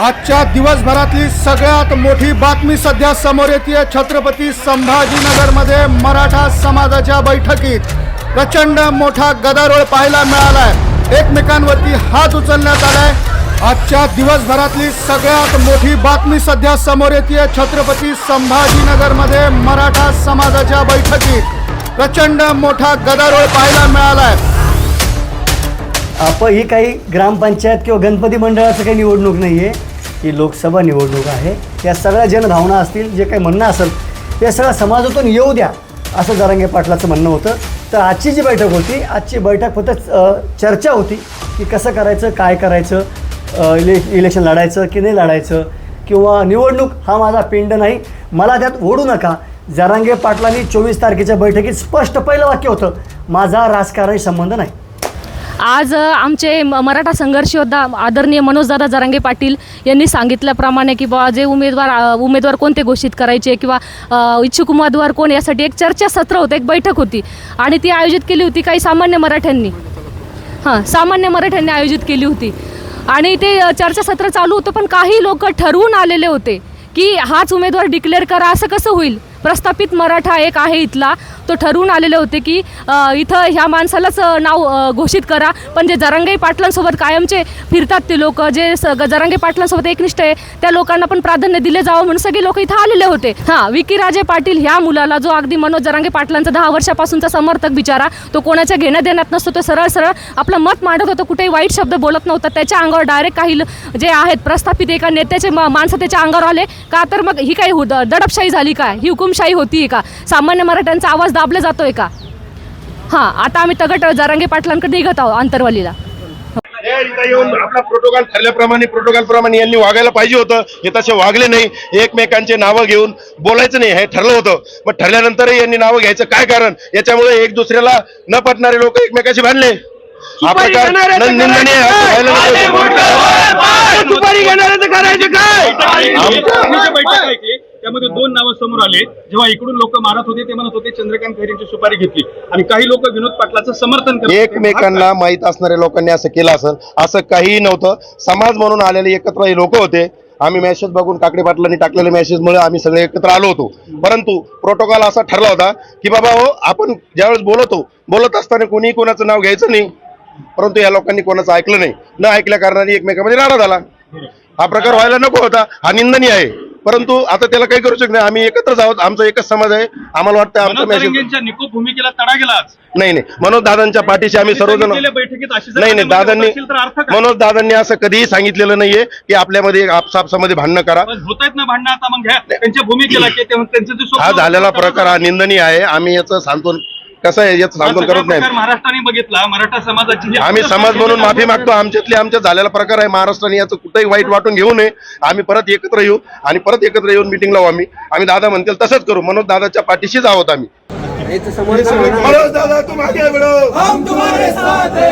आजच्या दिवसभरातली सगळ्यात मोठी बातमी सध्या समोर येते छत्रपती संभाजीनगरमध्ये मराठा समाजाच्या बैठकीत. प्रचंड मोठा गदारोळ पाहायला मिळालाय. एकमेकांवरती हात उचलण्यात आलाय. आजच्या दिवसभरातली सगळ्यात मोठी बातमी सध्या समोर येते छत्रपती संभाजीनगरमध्ये मराठा समाजाच्या बैठकीत. प्रचंड मोठा गदारोळ पाहायला मिळालाय. आपण ही काही ग्रामपंचायत किंवा गणपती मंडळाचं काही निवडणूक नाही आहे. ही लोकसभा निवडणूक आहे. या सगळ्या जनभावना असतील जे काही म्हणणं असेल ते सगळं समाजातून येऊ द्या असं जरांगे पाटलाचं म्हणणं होतं. तर आजची जी बैठक होती आजची बैठक फक्त चर्चा होती की कसं करायचं काय करायचं इले इलेक्शन लढायचं की नाही लढायचं किंवा निवडणूक हा माझा पिंड नाही. मला त्यात ओढू नका. जरांगे पाटलांनी चोवीस तारखेच्या बैठकीत स्पष्ट पहिलं वाक्य होतं माझा राजकारणी संबंध नाही. आज आमचे म- मराठा संघर्ष योद्धा आदरणीय मनोजदादा जरांगे पाटील यांनी सांगितल्याप्रमाणे की बा जे उमेदवार उमेदवार कोणते घोषित करायचे किंवा इच्छुक उमेदवार कोण यासाठी एक चर्चासत्र होतं एक बैठक होती. आणि ती आयोजित केली होती काही सामान्य मराठ्यांनी. हां सामान्य मराठ्यांनी आयोजित केली होती. आणि ते चर्चासत्र चालू होतं पण काही लोक ठरवून आलेले होते की हाच उमेदवार डिक्लेअर करा असं कसं होईल? प्रस्थापित मराठा एक आहे इथला. तो ठरवून आलेले होते की इथं ह्या माणसालाच नाव घोषित करा. पण जे जरांगे पाटलांसोबत कायमचे फिरतात ते लोक जे स जरांगे पाटलांसोबत एकनिष्ठ आहे त्या लोकांना पण प्राधान्य दिले जावं म्हणून सगळे लोक इथं आलेले होते. हां विकीराजे पाटील ह्या मुलाला जो अगदी मनोज जरांगे पाटलांचा दहा वर्षापासूनचा समर्थक बिचारा तो कोणाच्या घेण्या देण्यात नसतो तो सरळ सरळ आपलं मत मांडत होतं. कुठेही वाईट शब्द बोलत नव्हता. त्याच्या अंगावर डायरेक्ट काही जे आहेत प्रस्थापित एका नेत्याचे माणसं त्याच्या अंगावर आले. का तर मग ही काही दडपशाही झाली काय? ही हुकुमशाही होती का? सामान्य मराठ्यांचा आवाज दाबला जातोय का? हां आता आम्ही तगट जरांगे पाटलांकडे निघत आहोत आंतरवालीला हे येऊन आपला प्रोटोकॉल ठरल्याप्रमाणे प्रोटोकॉल प्रमाणे यांनी वागायला पाहिजे होतं. हे तसे वागले नाही. एकमेकांचे नावं घेऊन बोलायचं नाही. हे ठरलं होतं. मग ठरल्यानंतरही यांनी नावं घ्यायचं काय कारण? याच्यामुळे एक दुसऱ्याला न पटणारे लोक एकमेकाशी भांडले. हा प्रकार निंदनीय करायचं काय? त्यामध्ये दोन नावं समोर आले. जेव्हा इकडून लोक मारत होते ते म्हणत होते चंद्रकांत खैरेंची सुपारी घेतली. आणि काही लोक विनोद पाटलाचं समर्थन करत. एकमेकांना माहीत असणाऱ्या लोकांनी असं केलं असेल असं काहीही नव्हतं. समाज म्हणून आलेले एकत्र हे लोक होते. आम्ही मेसेज बघून काकडे पाटलांनी टाकलेल्या मेसेजमुळे आम्ही सगळे एकत्र आलो होतो. परंतु प्रोटोकॉल असा ठरला होता की बाबा हो आपण ज्यावेळेस बोलतो बोलत असताना कोणी कोणाचं नाव घ्यायचं नाही. परंतु या लोकांनी कोणाचं ऐकलं नाही. न ऐकल्या कारणाने एकमेकांमध्ये राडा झाला. हा प्रकार व्हायला नको होता. हा निंदनीय आहे. परंतु आता त्याला काही करू शकत नाही. आम्ही एकत्रच आहोत. आमचा एकच समाज आहे. आम्हाला वाटतं आमचा मेसेज निकोप भूमिकेला तडा गेला नाही नाही. मनोज दादांच्या पाठीशी आम्ही सर्वजण नाही नाही. दादांनी मनोज दादांनी असं कधीही सांगितलेलं नाहीये की आपल्यामध्ये आपसापसामध्ये भांडणं करा. होत आहेत ना भांडणं आता मग घ्या. त्यांच्या भूमिकेला हा झालेला प्रकार हा निंदनीय आहे. आम्ही याचं सांत्वन कसं आहे याचं सगळा करत नाही महाराष्ट्राने बघितला मराठा समाजाची जी आम्ही समाज म्हणून माफी मागतो आमच्यातली आमच्या झालेला प्रकार आहे महाराष्ट्राने याचं कुठेही वाईट वाटून घेऊ नये. आम्ही परत एकत्र येऊ आणि परत एकत्र येऊन मिटिंग लावू आम्ही. आम्ही दादा म्हणतील तसंच करू मनोज दादाच्या पाठीशीच आहोत आम्ही. मनोज दादा तुम आगे बढ़ो